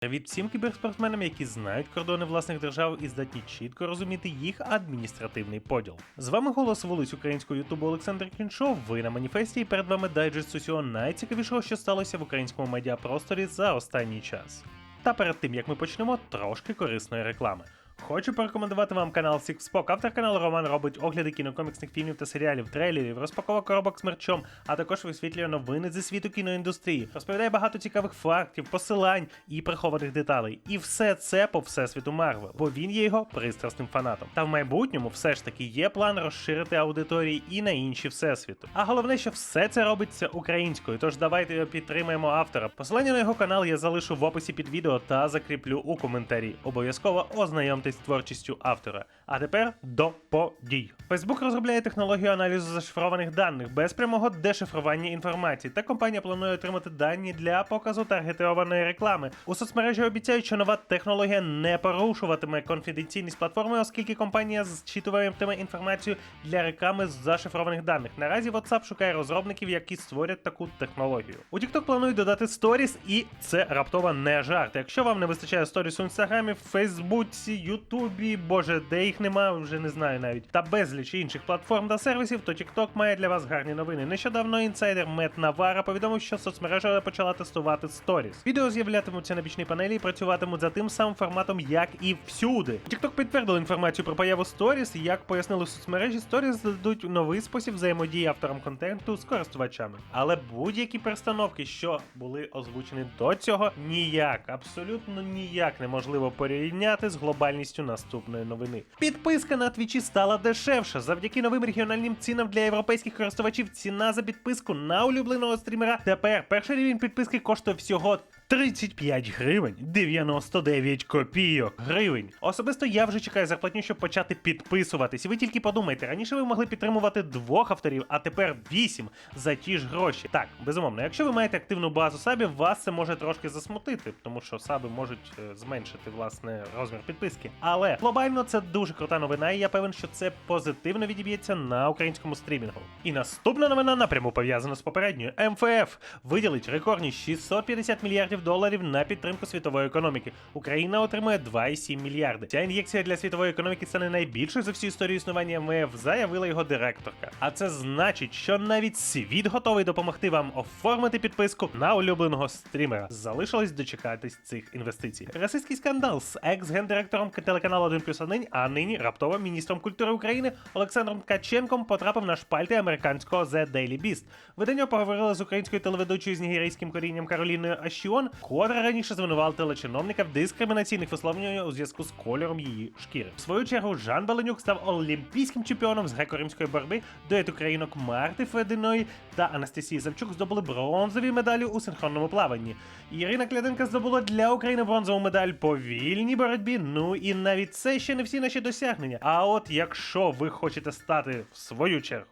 Привіт всім кіберспортсменам, які знають кордони власних держав і здатні чітко розуміти їх адміністративний поділ. З вами голос вулиць українського ютубу Олександр Кіншов. Ви на маніфесті і перед вами дайджест усього найцікавішого, що сталося в українському медіапросторі за останній час. Та перед тим як ми почнемо, трошки корисної реклами. Хочу порекомендувати вам канал Sixpok. Автор каналу Роман робить огляди кінокоміксних фільмів та серіалів, трейлерів, розпаковок коробок з мерчом, а також висвітлює новини зі світу кіноіндустрії. Розповідає багато цікавих фактів, посилань і прихованих деталей. І все це по всесвіту Марвел, бо він є його пристрасним фанатом. Та в майбутньому все ж таки є план розширити аудиторії і на інші всесвіту. А головне, що все це робиться українською. Тож давайте підтримаємо автора. Посилання на його канал я залишу в описі під відео та закріплю у коментарі. Обов'язково ознайомтесь з творчістю автора. А тепер до подій. Facebook розробляє технологію аналізу зашифрованих даних без прямого дешифрування інформації. Та компанія планує отримати дані для показу таргетованої реклами. У соцмережі обіцяють, що нова технологія не порушуватиме конфіденційність платформи, оскільки компанія зчитуватиме інформацію для реклами з зашифрованих даних. Наразі WhatsApp шукає розробників, які створять таку технологію. У TikTok планують додати сторіс, і це раптово не жарт. Якщо вам не вистачає сторіс у інстаграмі, Фейсбуці, Ютубі, боже, де їх нема, вже не знаю навіть. Та безліч інших платформ та сервісів, то TikTok має для вас гарні новини. Нещодавно інсайдер Мет Навара повідомив, що соцмережа почала тестувати сторіс. Відео з'являтимуться на бічній панелі і працюватимуть за тим самим форматом, як і всюди. TikTok підтвердив інформацію про появу сторіс. і, Як пояснили в соцмережі, сторіс дадуть новий спосіб взаємодії авторам контенту з користувачами. Але будь-які перестановки, що були озвучені до цього, ніяк, абсолютно ніяк неможливо порівняти з глобальністю наступної новини. Підписка на твічі стала дешевша. Завдяки новим регіональним цінам для європейських користувачів ціна за підписку на улюбленого стрімера. Тепер перший рівень підписки коштує всього 35 гривень 99 копійок гривень. Особисто я вже чекаю зарплатню, щоб почати підписуватись. Ви тільки подумайте, раніше ви могли підтримувати двох авторів, а тепер вісім за ті ж гроші. Так, безумовно, якщо ви маєте активну базу сабів, вас це може трошки засмутити, тому що саби можуть е, зменшити власне розмір підписки. Але глобально це дуже крута новина, і я певен, що це позитивно відіб'ється на українському стрімінгу. І наступна новина напряму пов'язана з попередньою. МФФ виділить рекордні 650 мільярдів доларів на підтримку світової економіки. Україна отримує 2,7 мільярди. Ця ін'єкція для світової економіки стане найбільшою за всю історію існування МФ, заявила його директорка. А це значить, що навіть світ готовий допомогти вам оформити підписку на улюбленого стрімера. Залишилось дочекатись цих інвестицій. Російський скандал з екс-гендиректором телеканалу 1 плюс 1, а нині раптово міністром культури України Олександром Ткаченком потрапив на шпальти американського The Daily Beast. Видання поговорили з українською телеведучою з нігерійським корінням Кароліною Ашіон, котра раніше звинуватила чиновника в дискримінаційних висловлюваннях у зв'язку з кольором її шкіри. В свою чергу Жан Баленюк став олімпійським чемпіоном з греко-римської боротьби. Дует українок Марти Фединої та Анастасії Савчук здобули бронзові медалі у синхронному плаванні. Ірина Кляденка здобула для України бронзову медаль по вільній боротьбі. Ну і навіть це ще не всі наші досягнення. А от якщо ви хочете стати в свою чергу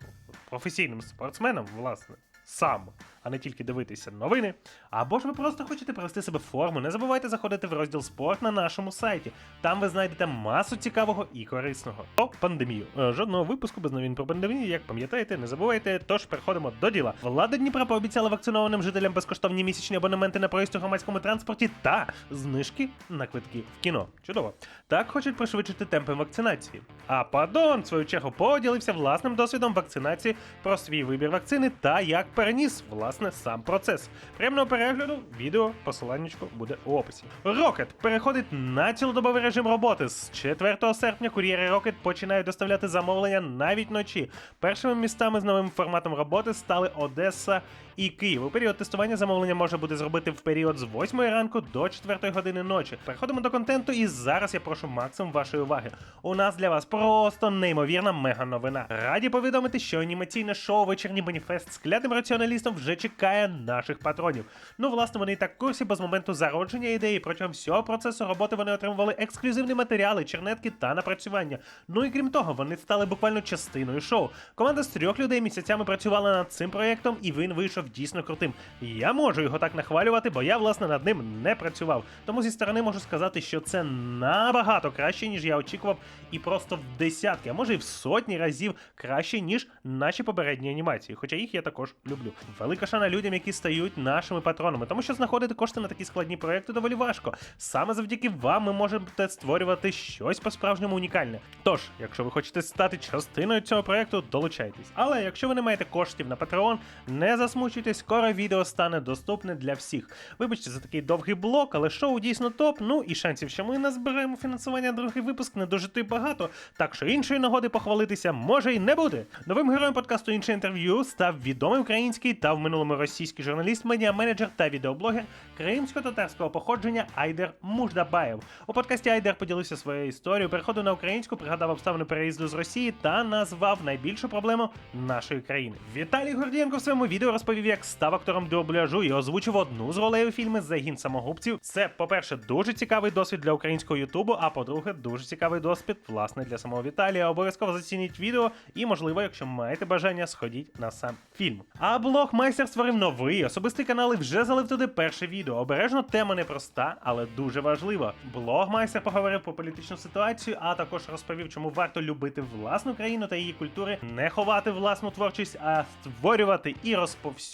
професійним спортсменом, власне, сам, а не тільки дивитися новини. Або ж ви просто хочете привести себе в форму, не забувайте заходити в розділ спорт на нашому сайті. Там ви знайдете масу цікавого і корисного. Про пандемію. Е, Жодного випуску без новин про пандемію, як пам'ятаєте, не забувайте. Тож переходимо до діла. Влада Дніпра пообіцяла вакцинованим жителям безкоштовні місячні абонементи на проїзд у громадському транспорті та знижки на квитки в кіно. Чудово. Так хочуть пришвидшити темпи вакцинації. А Падон, в свою чергу, поділився власним досвідом вакцинації про свій вибір вакцини та як переніс власне сам процес. Приємного перегляду, відео, посиланнячко буде у описі. Рокет переходить на цілодобовий режим роботи. З 4 серпня кур'єри Rocket починають доставляти замовлення навіть вночі. Першими містами з новим форматом роботи стали Одеса і Київ. У період тестування замовлення можна буде зробити в період з 8 ранку до 4 години ночі. Переходимо до контенту, і зараз я прошу максимум вашої уваги. У нас для вас просто неймовірна мега новина. Раді повідомити, що анімаційне шоу Вечірній маніфест з клятим раціоналістом вже чекає наших патронів. Ну, власне, вони і так курсі, бо з моменту зародження ідеї протягом всього процесу роботи вони отримували ексклюзивні матеріали, чернетки та напрацювання. Ну і крім того, вони стали буквально частиною шоу. Команда з трьох людей місяцями працювала над цим проєктом, і він вийшов дійсно крутим. Я можу його так нахвалювати, бо я власне над ним не працював. Тому зі сторони можу сказати, що це набагато краще, ніж я очікував, і просто в десятки, а може і в сотні разів краще, ніж наші попередні анімації. Хоча їх я також люблю. Велика шана людям, які стають нашими патронами, тому що знаходити кошти на такі складні проекти доволі важко. Саме завдяки вам ми можете створювати щось по-справжньому унікальне. Тож, якщо ви хочете стати частиною цього проекту, долучайтесь. Але якщо ви не маєте коштів на Patreon, не засмучуйтесь, скоро відео стане доступне для всіх. Вибачте за такий довгий блок, але шоу дійсно топ. Ну і шансів, що ми назбираємо фінансування на другий випуск, не дуже й багато. Так що іншої нагоди похвалитися може й не буде. Новим героєм подкасту інше інтерв'ю став відомий український та в минулому російський журналіст, медіаменеджер та відеоблогер кримсько-татарського походження Айдер Муждабаєв. У подкасті Айдер поділився своєю історією переходу на українську, пригадав обставини переїзду з Росії та назвав найбільшу проблему нашої країни. Віталій Гордієнко в своєму відео розповів, як став актором дубляжу і озвучив одну з ролей у фільмі Загін самогубців. Це, по-перше, дуже цікавий досвід для українського Ютубу. А по-друге, дуже цікавий досвід, власне, для самого Віталія. Обов'язково зацініть відео, і, можливо, якщо маєте бажання, сходіть на сам фільм. А блог майстер створив новий особистий канал і вже залив туди перше відео. Обережно тема непроста, але дуже важлива. Блог майстер поговорив про політичну ситуацію, а також розповів, чому варто любити власну країну та її культури, не ховати власну творчість, а створювати і розповсюджувати.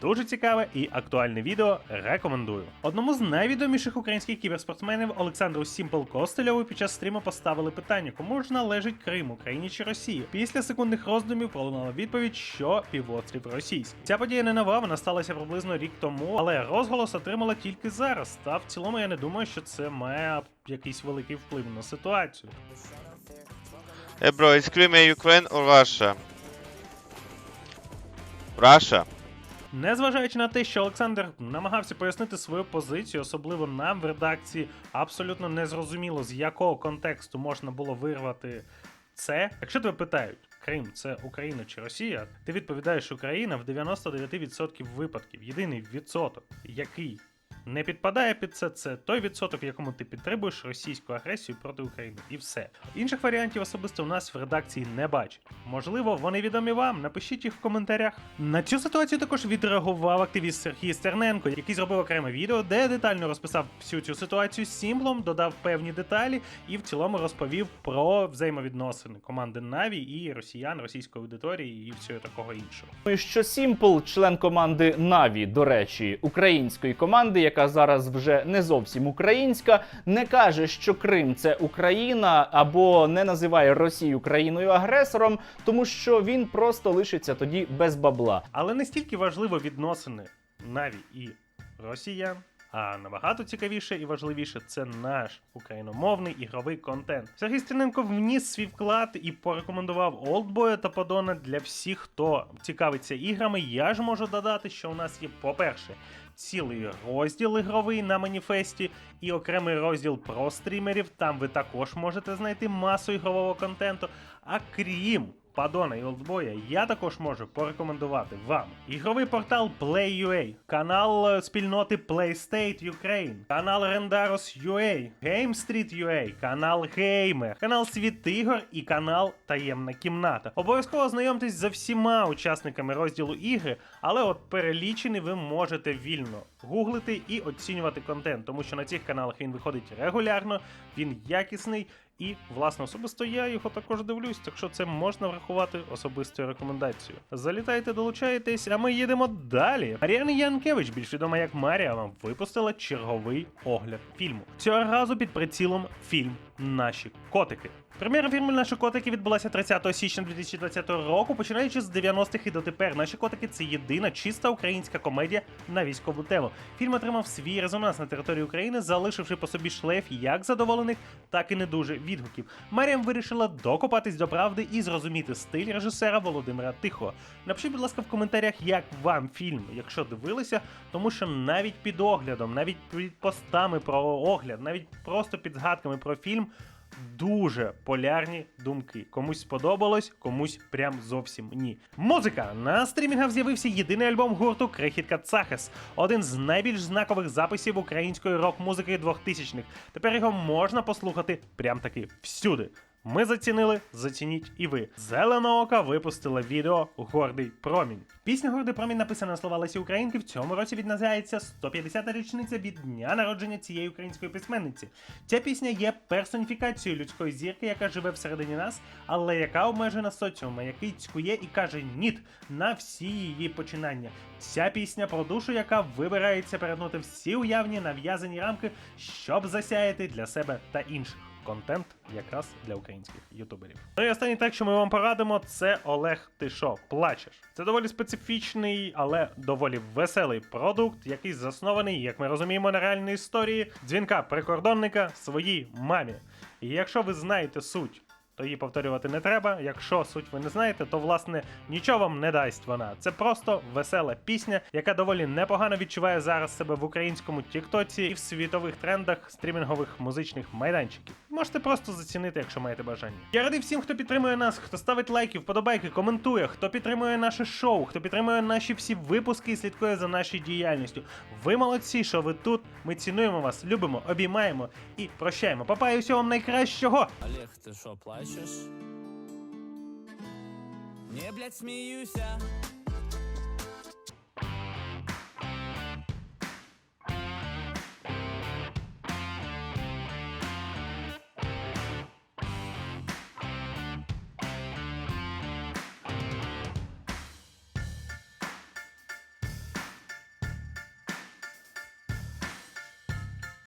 Дуже цікаве і актуальне відео. Рекомендую. Одному з найвідоміших українських кіберспортсменів Олександру Сімпл Костельову під час стріму поставили питання, кому ж належить Крим, Україні чи Росії. Після секундних роздумів пролунала відповідь, що півострів російський. Ця подія не нова, вона сталася приблизно рік тому, але розголос отримала тільки зараз. Та в цілому я не думаю, що це має якийсь великий вплив на ситуацію. Hey bro, is Crimea Ukraine or Russia? Russia? Незважаючи на те, що Олександр намагався пояснити свою позицію, особливо нам в редакції, абсолютно незрозуміло, з якого контексту можна було вирвати це. Якщо тебе питають, Крим це Україна чи Росія, ти відповідаєш Україна в 99% випадків. Єдиний відсоток, який не підпадає під це, це той відсоток, в якому ти підтримуєш російську агресію проти України. І все. Інших варіантів особисто у нас в редакції не бачить. Можливо, вони відомі вам. Напишіть їх в коментарях. На цю ситуацію також відреагував активіст Сергій Стерненко, який зробив окреме відео, де детально розписав всю цю ситуацію з Сімблом, додав певні деталі і в цілому розповів про взаємовідносини команди Наві і росіян, російської аудиторії і всього такого іншого. Що Сімпл, член команди Наві, до речі, української команди, яка зараз вже не зовсім українська, не каже, що Крим це Україна або не називає Росію країною агресором, тому що він просто лишиться тоді без бабла. Але не стільки важливо відносини Наві і росіян. А набагато цікавіше і важливіше це наш україномовний ігровий контент. Сергій Стерненко вніс свій вклад і порекомендував Олдбоя та Подона для всіх, хто цікавиться іграми. Я ж можу додати, що у нас є, по-перше, цілий розділ ігровий на маніфесті і окремий розділ про стрімерів. Там ви також можете знайти масу ігрового контенту. А крім Падона і Олдбоя, я також можу порекомендувати вам ігровий портал Play.ua, канал е, спільноти PlayState Ukraine, канал Rendaros.ua, GameStreet.ua, канал Gamer, канал Світ ігор і канал Таємна кімната. Обов'язково знайомтесь за всіма учасниками розділу ігри, але от перелічені ви можете вільно гуглити і оцінювати контент, тому що на цих каналах він виходить регулярно, він якісний. І, власне, особисто я його також дивлюсь, так що це можна врахувати особистою рекомендацією. Залітайте, долучайтесь, а ми їдемо далі. Мар'яна Янкевич, більш відома як Марія, вам випустила черговий огляд фільму. Цього разу під прицілом фільм Наші котики. Прем'єра фільму Наші котики відбулася 30 січня 2020 року. Починаючи з 90-х і дотепер, наші котики це єдина чиста українська комедія на військову тему. Фільм отримав свій резонанс на території України, залишивши по собі шлейф як задоволених, так і не дуже відгуків. Маріам вирішила докопатись до правди і зрозуміти стиль режисера Володимира Тихого. Напишіть, будь ласка, в коментарях, як вам фільм, якщо дивилися, тому що навіть під оглядом, навіть під постами про огляд, навіть просто під згадками про фільм. Дуже полярні думки. Комусь сподобалось, комусь прям зовсім ні. Музика на стрімінгах з'явився єдиний альбом гурту Крихітка Цахес, один з найбільш знакових записів української рок-музики 2000-х. Тепер його можна послухати прям таки всюди. Ми зацінили, зацініть і ви. Зеленоока випустила відео Гордий промінь. Пісня Гордий промінь написана на слова Лесі Українки. В цьому році відзначається 150-та річниця від дня народження цієї української письменниці. Ця пісня є персоніфікацією людської зірки, яка живе всередині нас, але яка обмежена соціумом, який цькує і каже ніт на всі її починання. Ця пісня про душу, яка вибирається перетнути всі уявні нав'язані рамки, щоб засяяти для себе та інших. Контент якраз для українських ютуберів. Ну і останній трек, що ми вам порадимо, це Олег Ти що, плачеш. Це доволі специфічний, але доволі веселий продукт, який заснований, як ми розуміємо, на реальній історії дзвінка прикордонника своїй мамі. І якщо ви знаєте суть то її повторювати не треба. Якщо суть ви не знаєте, то власне нічого вам не дасть вона. Це просто весела пісня, яка доволі непогано відчуває зараз себе в українському тіктоці і в світових трендах стрімінгових музичних майданчиків. Можете просто зацінити, якщо маєте бажання. Я радий всім, хто підтримує нас, хто ставить лайки, вподобайки, коментує, хто підтримує наше шоу, хто підтримує наші всі випуски і слідкує за нашою діяльністю. Ви молодці, що ви тут. Ми цінуємо вас, любимо, обіймаємо і прощаємо. Папа, і всього вам найкращого! Олег, ты шо, плачешь? Не, блядь, смеюся